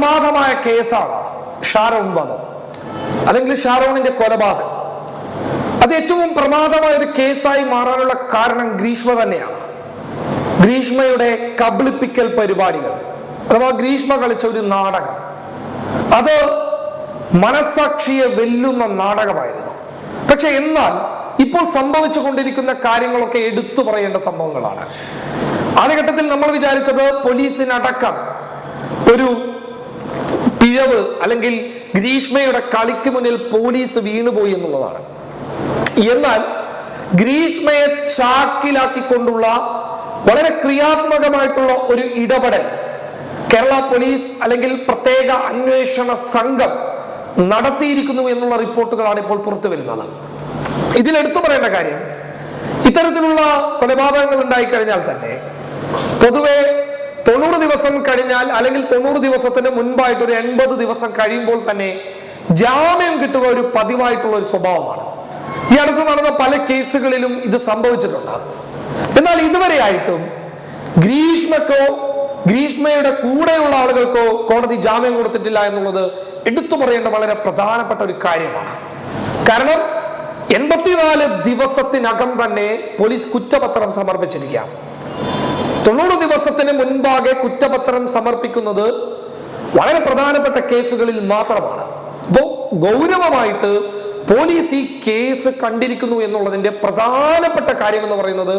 പ്രമാദമായ കേസാണ് ഷാരോൺ വധം അല്ലെങ്കിൽ ഷാരോണിന്റെ കൊലപാതകം. അത് ഏറ്റവും പ്രമാദമായ ഒരു കേസായി മാറാനുള്ള കാരണം ഗ്രീഷ്മ തന്നെയാണ്. ഗ്രീഷ്മയുടെ കബളിപ്പിക്കൽ പരിപാടികൾ അഥവാ ഗ്രീഷ്മ കളിച്ച ഒരു നാടകം അത് മനസാക്ഷിയെ വെല്ലുന്ന നാടകമായിരുന്നു. പക്ഷെ എന്നാൽ ഇപ്പോൾ സംഭവിച്ചു കൊണ്ടിരിക്കുന്ന കാര്യങ്ങളൊക്കെ എടുത്തു പറയേണ്ട സംഭവങ്ങളാണ്. ആദ്യഘട്ടത്തിൽ നമ്മൾ വിചാരിച്ചത് പോലീസിനടക്കം ഒരു പിഴവ് അല്ലെങ്കിൽ ഗ്രീഷ്മയുടെ കളിക്ക് മുന്നിൽ പോലീസ് വീണുപോയി എന്നുള്ളതാണ്. എന്നാൽ ഗ്രീഷ്മയെ ചാക്കിലാക്കിക്കൊണ്ടുള്ള വളരെ ക്രിയാത്മകമായിട്ടുള്ള ഒരു ഇടപെടൽ കേരള പോലീസ് അല്ലെങ്കിൽ പ്രത്യേക അന്വേഷണ സംഘം നടത്തിയിരിക്കുന്നു എന്നുള്ള റിപ്പോർട്ടുകളാണ് ഇപ്പോൾ പുറത്തു വരുന്നത്. ഇതിൽ എടുത്തു പറയേണ്ട കാര്യം ഇത്തരത്തിലുള്ള കൊലപാതകങ്ങൾ ഉണ്ടായിക്കഴിഞ്ഞാൽ തന്നെ പൊതുവെ തൊണ്ണൂറ് ദിവസം കഴിഞ്ഞാൽ അല്ലെങ്കിൽ തൊണ്ണൂറ് ദിവസത്തിന് മുൻപായിട്ട് ഒരു എൺപത് ദിവസം കഴിയുമ്പോൾ തന്നെ ജാമ്യം കിട്ടുക ഒരു പതിവായിട്ടുള്ള ഒരു സ്വഭാവമാണ്. ഈ അടുത്ത് നടന്ന പല കേസുകളിലും ഇത് സംഭവിച്ചിട്ടുണ്ട്. എന്നാൽ ഇതുവരെയായിട്ടും ഗ്രീഷ്മക്കോ ഗ്രീഷ്മയുടെ കൂടെയുള്ള ആളുകൾക്കോ കോടതി ജാമ്യം കൊടുത്തിട്ടില്ല എന്നുള്ളത് എടുത്തു പറയേണ്ട വളരെ പ്രധാനപ്പെട്ട ഒരു കാര്യമാണ്. കാരണം എൺപത്തിനാല് ദിവസത്തിനകം തന്നെ പോലീസ് കുറ്റപത്രം സമർപ്പിച്ചിരിക്കുകയാണ്. തൊണ്ണൂറ് ദിവസത്തിന് മുൻപാകെ കുറ്റപത്രം സമർപ്പിക്കുന്നത് വളരെ പ്രധാനപ്പെട്ട കേസുകളിൽ മാത്രമാണ്. അപ്പോൾ ഗൗരവമായിട്ട് പോലീസ് ഈ കേസ് കണ്ടിരിക്കുന്നു എന്നുള്ളതിന്റെ പ്രധാനപ്പെട്ട കാര്യം എന്ന് പറയുന്നത്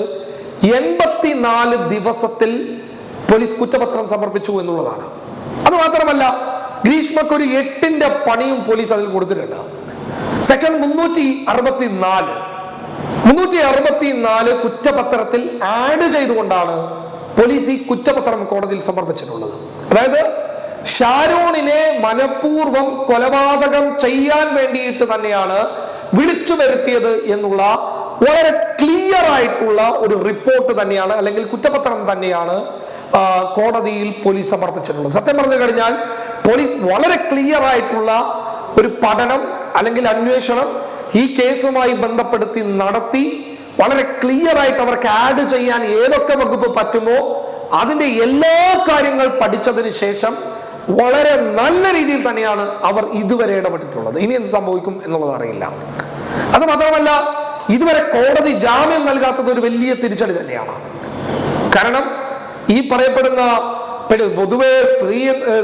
എൺപത്തിനാല് ദിവസത്തിൽ പോലീസ് കുറ്റപത്രം സമർപ്പിച്ചു എന്നുള്ളതാണ്. അത് മാത്രമല്ല ഗ്രീഷ്മക്ക് ഒരു എട്ടിന്റെ പണിയും പോലീസ് അതിൽ കൊടുത്തിട്ടുണ്ട്. സെക്ഷൻ മുന്നൂറ്റി അറുപത്തി നാല് മുന്നൂറ്റി അറുപത്തി നാല് കുറ്റപത്രത്തിൽ ആഡ് ചെയ്തുകൊണ്ടാണ് പോലീസ് ഈ കുറ്റപത്രം കോടതിയിൽ സമർപ്പിച്ചിട്ടുള്ളത്. അതായത് ഷാരൂണിനെ മനഃപൂർവം കൊലപാതകം ചെയ്യാൻ വേണ്ടിയിട്ട് തന്നെയാണ് വിളിച്ചു വരുത്തിയത് എന്നുള്ള വളരെ ക്ലിയർ ആയിട്ടുള്ള ഒരു റിപ്പോർട്ട് തന്നെയാണ് അല്ലെങ്കിൽ കുറ്റപത്രം തന്നെയാണ് കോടതിയിൽ പോലീസ് സമർപ്പിച്ചിട്ടുള്ളത്. സത്യം പറഞ്ഞു കഴിഞ്ഞാൽ പോലീസ് വളരെ ക്ലിയർ ആയിട്ടുള്ള ഒരു പഠനം അല്ലെങ്കിൽ അന്വേഷണം ഈ കേസുമായി ബന്ധപ്പെടുത്തി നടത്തി വളരെ ക്ലിയർ ആയിട്ട് അവർക്ക് ആഡ് ചെയ്യാൻ ഏതൊക്കെ വകുപ്പ് പറ്റുമോ അതിന്റെ എല്ലാ കാര്യങ്ങൾ പഠിച്ചതിന് ശേഷം വളരെ നല്ല രീതിയിൽ തന്നെയാണ് അവർ ഇതുവരെ ഇടപെട്ടിട്ടുള്ളത്. ഇനി എന്ത് സംഭവിക്കും എന്നുള്ളത് അറിയില്ല. അത് മാത്രമല്ല ഇതുവരെ കോടതി ജാമ്യം നൽകാത്തത് ഒരു വലിയ തിരിച്ചടി തന്നെയാണ്. കാരണം ഈ പറയപ്പെടുന്ന പൊതുവെ സ്ത്രീ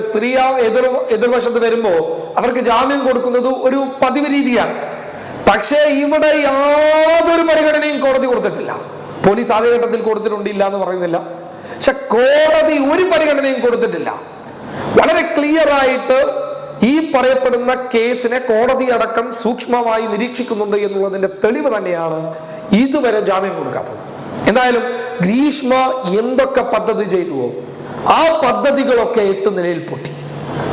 സ്ത്രീ എതിർ എതിർവശത്ത് വരുമ്പോ അവർക്ക് ജാമ്യം കൊടുക്കുന്നത് ഒരു പതിവ് രീതിയാണ്. പക്ഷേ ഇവിടെ യാതൊരു പരിഗണനയും കോടതി കൊടുത്തിട്ടില്ല. പോലീസ് ആദ്യഘട്ടത്തിൽ കൊടുത്തിട്ടുണ്ട് ഇല്ല എന്ന് പറയുന്നില്ല. പക്ഷെ കോടതി ഒരു പരിഗണനയും കൊടുത്തിട്ടില്ല. വളരെ ക്ലിയർ ആയിട്ട് ഈ പറയപ്പെടുന്ന കേസിനെ കോടതി അടക്കം സൂക്ഷ്മമായി നിരീക്ഷിക്കുന്നുണ്ട് എന്നുള്ളതിന്റെ തെളിവ് തന്നെയാണ് ഇതുവരെ ജാമ്യം കൊടുക്കാത്തത്. എന്തായാലും ഗ്രീഷ്മ എന്തൊക്കെ പദ്ധതി ചെയ്തുവോ ആ പദ്ധതികളൊക്കെ എട്ട് നിലയിൽ പൊട്ടി.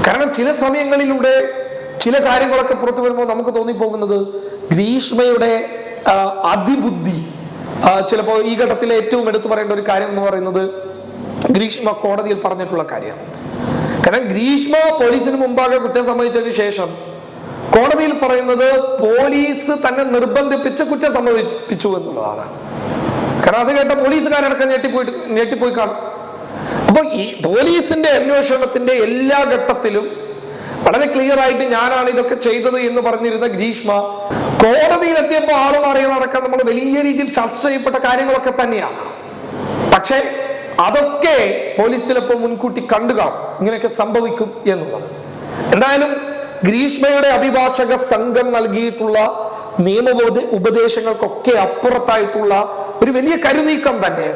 കാരണം ചില സമയങ്ങളിലൂടെ ചില കാര്യങ്ങളൊക്കെ പുറത്തു വരുമ്പോൾ നമുക്ക് തോന്നിപ്പോകുന്നത് ഗ്രീഷ്മയുടെ അതിബുദ്ധി. ചിലപ്പോൾ ഈ ഘട്ടത്തിലെ ഏറ്റവും എടുത്തു പറയേണ്ട ഒരു കാര്യം എന്ന് പറയുന്നത് ഗ്രീഷ്മ കോടതിയിൽ പറഞ്ഞിട്ടുള്ള കാര്യം. കാരണം ഗ്രീഷ്മ പോലീസിന് മുമ്പാകെ കുറ്റം സമ്മതിച്ചതിന് ശേഷം കോടതിയിൽ പറയുന്നത് പോലീസ് തന്നെ നിർബന്ധിപ്പിച്ച് കുറ്റം സമ്മതിപ്പിച്ചു എന്നുള്ളതാണ്. കാരണം അത് കേട്ട പോലീസുകാരടക്കം ഞെട്ടിപ്പോയിട്ട് ഞെട്ടിപ്പോയി കാണും. അപ്പൊ ഈ പോലീസിന്റെ അന്വേഷണത്തിന്റെ എല്ലാ ഘട്ടത്തിലും വളരെ ക്ലിയർ ആയിട്ട് ഞാനാണ് ഇതൊക്കെ ചെയ്തത് എന്ന് പറഞ്ഞിരുന്ന ഗ്രീഷ്മ കോടതിയിലെത്തിയപ്പോൾ ആൾ മാറിയതടക്കം നമ്മൾ വലിയ രീതിയിൽ ചർച്ച ചെയ്യപ്പെട്ട കാര്യങ്ങളൊക്കെ തന്നെയാണ്. പക്ഷേ അതൊക്കെ പോലീസ് ചിലപ്പോൾ മുൻകൂട്ടി കണ്ടു കാണും ഇങ്ങനെയൊക്കെ സംഭവിക്കും എന്നുള്ളത്. എന്തായാലും ഗ്രീഷ്മയുടെ അഭിഭാഷക സംഘം നൽകിയിട്ടുള്ള നിയമബോധ ഉപദേശങ്ങൾക്കൊക്കെ അപ്പുറത്തായിട്ടുള്ള ഒരു വലിയ കരുനീക്കം തന്നെ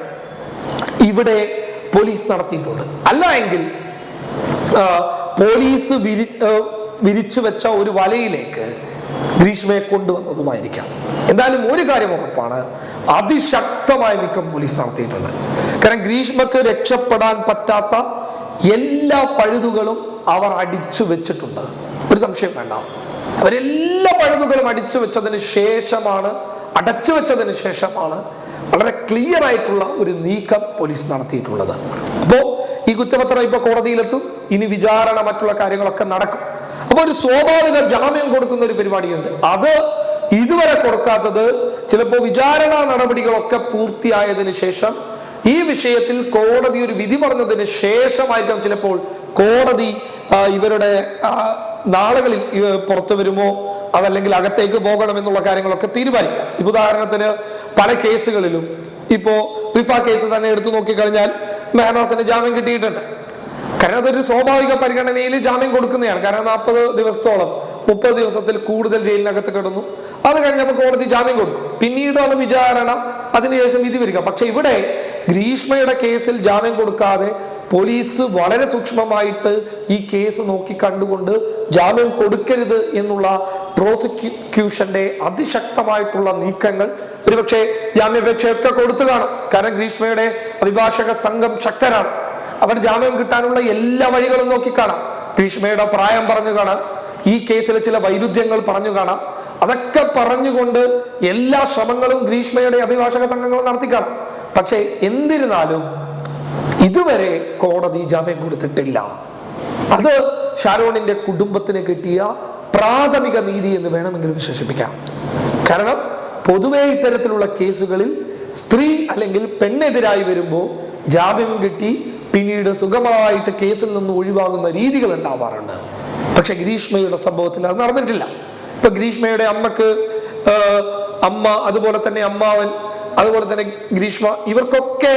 ഇവിടെ പോലീസ് നടത്തിയിട്ടുണ്ട്. അല്ല എങ്കിൽ പോലീസ് വിരി വിരിച്ചു വെച്ച ഒരു വലയിലേക്ക് ഗ്രീഷ്മയെ കൊണ്ടുവന്നതുമായിരിക്കാം. എന്തായാലും ഒരു കാര്യം ഉറപ്പാണ് അതിശക്തമായ നീക്കം പോലീസ് നടത്തിയിട്ടുണ്ട്. കാരണം ഗ്രീഷ്മക്ക് രക്ഷപ്പെടാൻ പറ്റാത്ത എല്ലാ പഴുതുകളും അവർ അടിച്ചു വെച്ചിട്ടുണ്ട്. ഒരു സംശയം വേണ്ട. അവരെല്ലാ പഴുതുകളും അടിച്ചു വെച്ചതിന് ശേഷമാണ് അടച്ചു വെച്ചതിന് ശേഷമാണ് വളരെ ക്ലിയർ ആയിട്ടുള്ള ഒരു നീക്കം പോലീസ് നടത്തിയിട്ടുള്ളത്. അപ്പോ ഈ കുറ്റപത്രം ഇപ്പൊ കോടതിയിലെത്തും. ഇനി വിചാരണ മറ്റുള്ള കാര്യങ്ങളൊക്കെ നടക്കും. അപ്പൊ ഒരു സ്വാഭാവിക ജാമ്യം കൊടുക്കുന്ന ഒരു പരിപാടിയുണ്ട്. അത് ഇതുവരെ കൊടുക്കാത്തത് ചിലപ്പോൾ വിചാരണ നടപടികളൊക്കെ പൂർത്തിയായതിനു ശേഷം ഈ വിഷയത്തിൽ കോടതി ഒരു വിധി പറഞ്ഞതിന് ശേഷമായിരിക്കാം ചിലപ്പോൾ കോടതി ഇവരുടെ നാളുകളിൽ പുറത്തു വരുമോ അതല്ലെങ്കിൽ അകത്തേക്ക് പോകണമെന്നുള്ള കാര്യങ്ങളൊക്കെ തീരുമാനിക്കാം. ഉദാഹരണത്തിന് പല കേസുകളിലും ഇപ്പോ റിഫ കേസ് തന്നെ എടുത്തു നോക്കിക്കഴിഞ്ഞാൽ മെഹനാസിന് ജാമ്യം കിട്ടിയിട്ടുണ്ട്. കാരണം അതൊരു സ്വാഭാവിക പരിഗണനയിൽ ജാമ്യം കൊടുക്കുന്നതാണ്. കാരണം നാൽപ്പത് ദിവസത്തോളം മുപ്പത് ദിവസത്തിൽ കൂടുതൽ ജയിലിനകത്ത് കിടന്നു. അത് കഴിഞ്ഞപ്പോൾ കോടതി ജാമ്യം കൊടുക്കും. പിന്നീടാണ് വിചാരണ അതിനുശേഷം വിധി വരിക. പക്ഷെ ഇവിടെ ഗ്രീഷ്മയുടെ കേസിൽ ജാമ്യം കൊടുക്കാതെ പോലീസ് വളരെ സൂക്ഷ്മമായിട്ട് ഈ കേസ് നോക്കി കണ്ടുകൊണ്ട് ജാമ്യം കൊടുക്കരുത് എന്നുള്ള പ്രോസിക്യൂഷന്റെ അതിശക്തമായിട്ടുള്ള നീക്കങ്ങൾ ഒരുപക്ഷെ ജാമ്യാപേക്ഷയൊക്കെ കൊടുത്തു കാണും കാരണം ഗ്രീഷ്മയുടെ അഭിഭാഷക സംഘം ശക്തരാണ്. അവർ ജാമ്യം കിട്ടാനുള്ള എല്ലാ വഴികളും നോക്കി കാണാം. ഗ്രീഷ്മയുടെ പ്രായം പറഞ്ഞു കാണാം. ഈ കേസിലെ ചില വൈരുദ്ധ്യങ്ങൾ പറഞ്ഞു കാണാം. അതൊക്കെ പറഞ്ഞുകൊണ്ട് എല്ലാ ശ്രമങ്ങളും ഗ്രീഷ്മയുടെ അഭിഭാഷക സംഘങ്ങളും നടത്തി കാണാം. പക്ഷേ എന്നിരുന്നാലും ഇതുവരെ കോടതി ജാമ്യം കൊടുത്തിട്ടില്ല. അത് ഷാരോണിന്റെ കുടുംബത്തിന് കിട്ടിയ പ്രാഥമിക നീതി എന്ന് വേണമെങ്കിലും വിശേഷിപ്പിക്കാം. കാരണം പൊതുവേ ഇത്തരത്തിലുള്ള കേസുകളിൽ സ്ത്രീ അല്ലെങ്കിൽ പെണ്ണെതിരായി വരുമ്പോൾ ജാമ്യം കിട്ടി പിന്നീട് സുഖമായിട്ട് കേസിൽ നിന്ന് ഒഴിവാകുന്ന രീതികൾ ഉണ്ടാവാറുണ്ട്. പക്ഷെ ഗ്രീഷ്മയുടെ സംഭവത്തിൽ അത് നടന്നിട്ടില്ല. ഇപ്പൊ ഗ്രീഷ്മയുടെ അമ്മയ്ക്ക് അമ്മ അതുപോലെ തന്നെ അമ്മാവൻ അതുപോലെ തന്നെ ഗ്രീഷ്മ ഇവർക്കൊക്കെ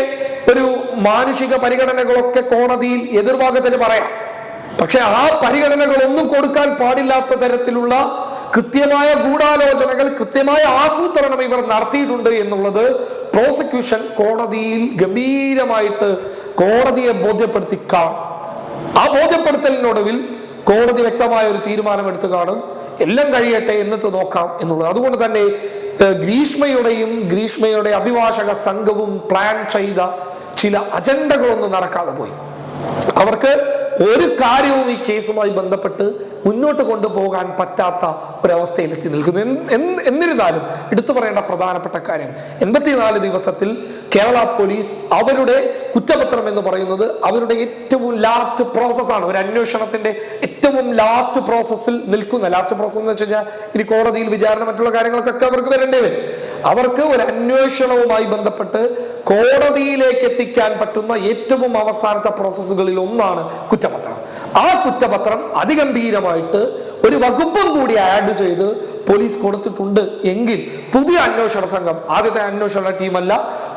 ഒരു മാനുഷിക പരിഗണനകളൊക്കെ കോടതിയിൽ എതിർഭാഗത്തിന് പറയാം. പക്ഷെ ആ പരിഗണനകളൊന്നും കൊടുക്കാൻ പാടില്ലാത്ത തരത്തിലുള്ള കൃത്യമായ ഗൂഢാലോചനകൾ കൃത്യമായ ആസൂത്രണം ഇവർ നടത്തിയിട്ടുണ്ട് എന്നുള്ളത് പ്രോസിക്യൂഷൻ കോടതിയിൽ ഗംഭീരമായിട്ട് കോടതിയെ ബോധ്യപ്പെടുത്തി കാണും. ആ ബോധ്യപ്പെടുത്തലിനൊടുവിൽ കോടതി വ്യക്തമായ ഒരു തീരുമാനം എടുത്തു കാണും. എല്ലാം കഴിയട്ടെ എന്നിട്ട് നോക്കാം എന്നുള്ളത്. അതുകൊണ്ട് തന്നെ ഗ്രീഷ്മയുടെയും ഗ്രീഷ്മയുടെ അഭിഭാഷക സംഘവും പ്ലാൻ ചെയ്ത ചില അജണ്ടകളൊന്നും നടക്കാതെ പോയി. അവർക്ക് ഒരു കാര്യവും ഈ കേസുമായി ബന്ധപ്പെട്ട് മുന്നോട്ട് കൊണ്ടുപോകാൻ പറ്റാത്ത ഒരവസ്ഥയിൽ എത്തി നിൽക്കുന്നു. എന്ന് എന്ന് എന്നിരുന്നാലും എടുത്തു പറയേണ്ട പ്രധാനപ്പെട്ട കാര്യം എൺപത്തിനാല് ദിവസത്തിൽ കേരള പോലീസ് അവരുടെ കുറ്റപത്രം എന്ന് പറയുന്നത് അവരുടെ ഏറ്റവും ലാസ്റ്റ് പ്രോസസ്സാണ് ഒരു അന്വേഷണത്തിന്റെ ഏറ്റവും ലാസ്റ്റ് പ്രോസസ്സിൽ നിൽക്കുന്ന ലാസ്റ്റ് പ്രോസസ് എന്ന് വെച്ച് കഴിഞ്ഞാൽ ഇനി കോടതിയിൽ വിചാരണ മറ്റുള്ള കാര്യങ്ങൾക്കൊക്കെ അവർക്ക് വരേണ്ടി വരും. അവർക്ക് ഒരു അന്വേഷണവുമായി ബന്ധപ്പെട്ട് കോടതിയിലേക്ക് എത്തിക്കാൻ പറ്റുന്ന ഏറ്റവും അവസാനത്തെ പ്രോസസ്സുകളിൽ ഒന്നാണ് കുറ്റപത്രം. ആ കുറ്റപത്രം അതിഗംഭീരമായിട്ട് ഒരു വകുപ്പും കൂടി ആഡ് ചെയ്ത് പോലീസ് കൊടുത്തിട്ടുണ്ട് എങ്കിൽ പുതിയ അന്വേഷണ സംഘം ആദ്യത്തെ അന്വേഷണ ടീമല്ല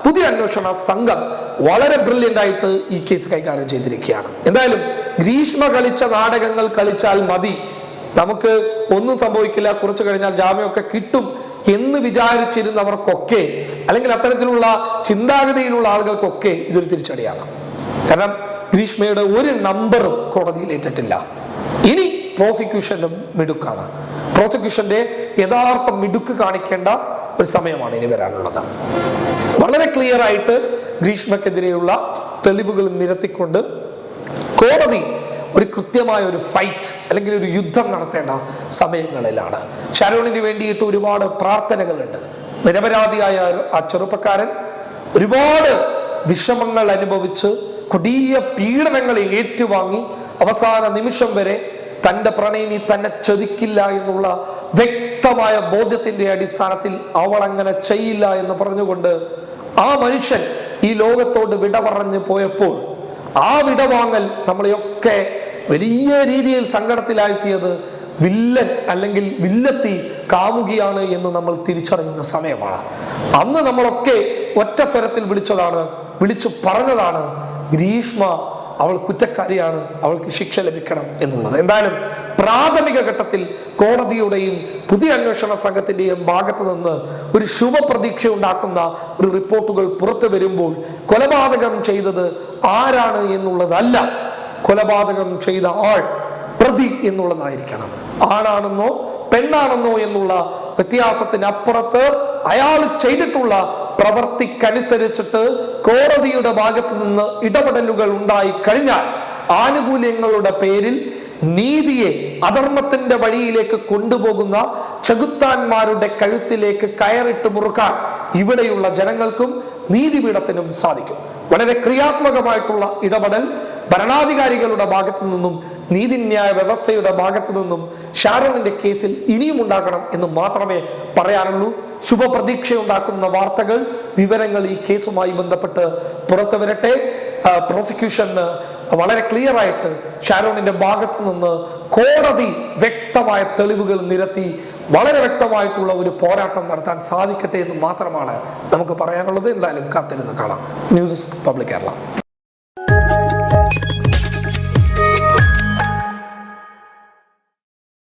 പുതിയ അന്വേഷണ സംഘം വളരെ ബ്രില്യന്റ് ആയിട്ട് ഈ കേസ് കൈകാര്യം ചെയ്തിരിക്കുകയാണ്. എന്തായാലും ഗ്രീഷ്മ കളിച്ച നാടകങ്ങൾ കളിച്ചാൽ മതി. നമുക്ക് ഒന്നും സംഭവിക്കില്ല കുറച്ചു കഴിഞ്ഞാൽ ജാമ്യമൊക്കെ കിട്ടും. എന്ന് വിചാരിച്ചിരുന്നവർക്കൊക്കെ അല്ലെങ്കിൽ അത്തരത്തിലുള്ള ചിന്താഗതിയിലുള്ള ആളുകൾക്കൊക്കെ ഇതൊരു തിരിച്ചടിയാണ്. കാരണം ഗ്രീഷ്മയുടെ ഒരു നമ്പറും കോടതിയിൽ ഏറ്റിട്ടില്ല. ഇനി പ്രോസിക്യൂഷനും മിടുക്കാണ്. പ്രോസിക്യൂഷന്റെ യഥാർത്ഥ മിടുക്ക് കാണിക്കേണ്ട ഒരു സമയമാണ് ഇനി വരാനുള്ളത്. വളരെ ക്ലിയർ ആയിട്ട് ഗ്രീഷ്മക്കെതിരെയുള്ള തെളിവുകൾ നിരത്തിക്കൊണ്ട് കോടതി ഒരു കൃത്യമായ ഒരു ഫൈറ്റ് അല്ലെങ്കിൽ ഒരു യുദ്ധം നടത്തേണ്ട സമയങ്ങളിലാണ്. ഷാരോണിന് വേണ്ടിയിട്ട് ഒരുപാട് പ്രാർത്ഥനകളുണ്ട്. നിരപരാധിയായ ആ ചെറുപ്പക്കാരൻ ഒരുപാട് വിഷമങ്ങൾ അനുഭവിച്ച് കൊടിയ പീഡനങ്ങൾ ഏറ്റുവാങ്ങി അവസാന നിമിഷം വരെ തന്റെ പ്രണയിനി തന്നെ ചതിക്കില്ല എന്നുള്ള വ്യക്തമായ ബോധ്യത്തിന്റെ അടിസ്ഥാനത്തിൽ അവൾ അങ്ങനെ ചെയ്യില്ല എന്ന് പറഞ്ഞുകൊണ്ട് ആ മനുഷ്യൻ ഈ ലോകത്തോട് വിട പറഞ്ഞു പോയപ്പോൾ ആ വിടവാങ്ങൽ നമ്മളെയൊക്കെ വലിയ രീതിയിൽ സങ്കടത്തിലാഴ്ത്തിയത് വില്ലൻ അല്ലെങ്കിൽ വില്ലത്തി കാവുകയാണ് എന്ന് നമ്മൾ തിരിച്ചറിയുന്ന സമയമാണ്. അന്ന് നമ്മളൊക്കെ ഒറ്റ സ്വരത്തിൽ വിളിച്ചതാണ് വിളിച്ചു പറഞ്ഞതാണ്. ഗ്രീഷ്മ അവൾ കുറ്റക്കാരിയാണ് അവൾക്ക് ശിക്ഷ ലഭിക്കണം എന്നുള്ളത്. എന്തായാലും പ്രാഥമിക ഘട്ടത്തിൽ കോടതിയുടെയും പുതിയ അന്വേഷണ സംഘത്തിന്റെയും ഭാഗത്ത് നിന്ന് ഒരു ശുഭപ്രതീക്ഷ ഉണ്ടാക്കുന്ന ഒരു റിപ്പോർട്ടുകൾ പുറത്തു വരുമ്പോൾ കൊലപാതകം ചെയ്തത് ആരാണ് എന്നുള്ളതല്ല. കൊലപാതകം ചെയ്ത ആൾ പ്രതി എന്നുള്ളതായിരിക്കണം. ആണാണെന്നോ പെണ്ണാണെന്നോ എന്നുള്ള വ്യത്യാസത്തിനപ്പുറത്ത് അയാൾ ചെയ്തിട്ടുള്ള പ്രവർത്തിക്കനുസരിച്ചിട്ട് കോടതിയുടെ ഭാഗത്ത് നിന്ന് ഇടപെടലുകൾ ഉണ്ടായി കഴിഞ്ഞാൽ ആനുകൂല്യങ്ങളുടെ പേരിൽ നീതിയെ അധർമ്മത്തിന്റെ വഴിയിലേക്ക് കൊണ്ടുപോകുന്ന ചകുത്താന്മാരുടെ കഴുത്തിലേക്ക് കയറിട്ട് മുറുക്കാൻ ഇവിടെയുള്ള ജനങ്ങൾക്കും നീതിപീഠത്തിനും സാധിക്കും. വളരെ ക്രിയാത്മകമായിട്ടുള്ള ഇടപെടൽ ഭരണാധികാരികളുടെ ഭാഗത്തു നിന്നും നീതിന്യായ വ്യവസ്ഥയുടെ ഭാഗത്തു നിന്നും ഷാരോണിന്റെ കേസിൽ ഇനിയും ഉണ്ടാകണം എന്ന് മാത്രമേ പറയാനുള്ളൂ. ശുഭപ്രതീക്ഷയുണ്ടാക്കുന്ന വാർത്തകൾ വിവരങ്ങൾ ഈ കേസുമായി ബന്ധപ്പെട്ട് പുറത്തു വരട്ടെ. പ്രോസിക്യൂഷന് വളരെ ക്ലിയർ ആയിട്ട് ഷാരോണിന്റെ ഭാഗത്തു നിന്ന് കോടതി വ്യക്തമായ തെളിവുകൾ നിരത്തി വളരെ വ്യക്തമായിട്ടുള്ള ഒരു പോരാട്ടം നടത്താൻ സാധിക്കട്ടെ എന്ന് മാത്രമാണ് നമുക്ക് പറയാനുള്ളത്. എന്തായാലും കാത്തിരുന്ന് കാണാം. News public Kerala.